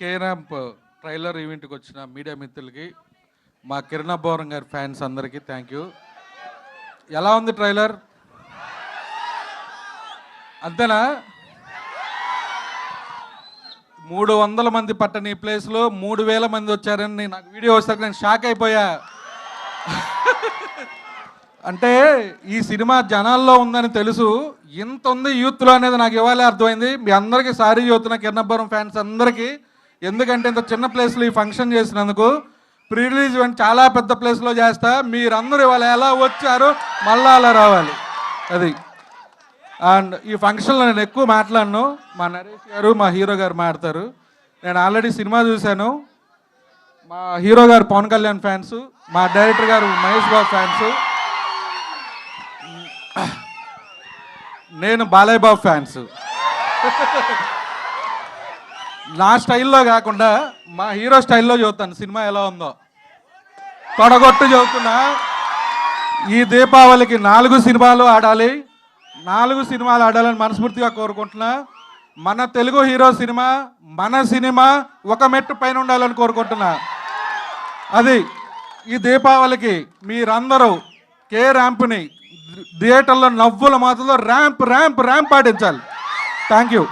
K ramp trailer ఈవెంట్కి వచ్చిన media మిత్రులకి మా కిరణ్ భవరం గారి ఫ్యాన్స్ అందరికీ థ్యాంక్ యూ ఎలా ఉంది ట్రైలర్? అంతేనా? మూడు వందల మంది పట్టని ఈ ప్లేస్లో మూడు వేల మంది వచ్చారని నాకు వీడియో వస్తాక నేను షాక్ అయిపోయా. అంటే ఈ సినిమా జనాల్లో ఉందని తెలుసు. ఇంత ఉంది యూత్లో అనేది నాకు ఇవాళ అర్థమైంది. మీ అందరికీ సారీ చెబుతున్న కిరణబ్బరం ఫ్యాన్స్ అందరికీ. ఎందుకంటే ఇంత చిన్న ప్లేస్లో ఈ ఫంక్షన్ చేసినందుకు ప్రీ రిలీజ్ ఈవెంట్ చాలా పెద్ద ప్లేస్లో చేస్తా. మీరందరూ ఇవాళ ఎలా వచ్చారో మళ్ళా అలా రావాలి. అది. అండ్ ఈ ఫంక్షన్లో నేను ఎక్కువ మాట్లాడను. మా నరేష్ గారు మా హీరో గారు మాడతారు నేను ఆల్రెడీ సినిమా చూశాను. మా హీరో గారు పవన్ కళ్యాణ్ ఫ్యాన్స్. మా డైరెక్టర్ గారు మహేష్ బాబు ఫ్యాన్స్. నేను బాలయ్య బాబు ఫ్యాన్స్. నా స్టైల్లో కాకుండా మా హీరో స్టైల్లో చూస్తాను. సినిమా ఎలా ఉందో. తొడగొట్టు చదువుతున్నా ఈ దీపావళికి నాలుగు సినిమాలు ఆడాలి. నాలుగు సినిమాలు ఆడాలని మనస్ఫూర్తిగా కోరుకుంటున్నా. మన తెలుగు హీరో సినిమా మన సినిమా ఒక మెట్టు పైన ఉండాలని కోరుకుంటున్నా. అది ఈ దీపావళికి మీరందరూ కే ర్యాంప్ని థియేటర్లో నవ్వుల మాటలో ర్యాంప్ ర్యాంప్ ర్యాంప్ పాటించాలి. Thank you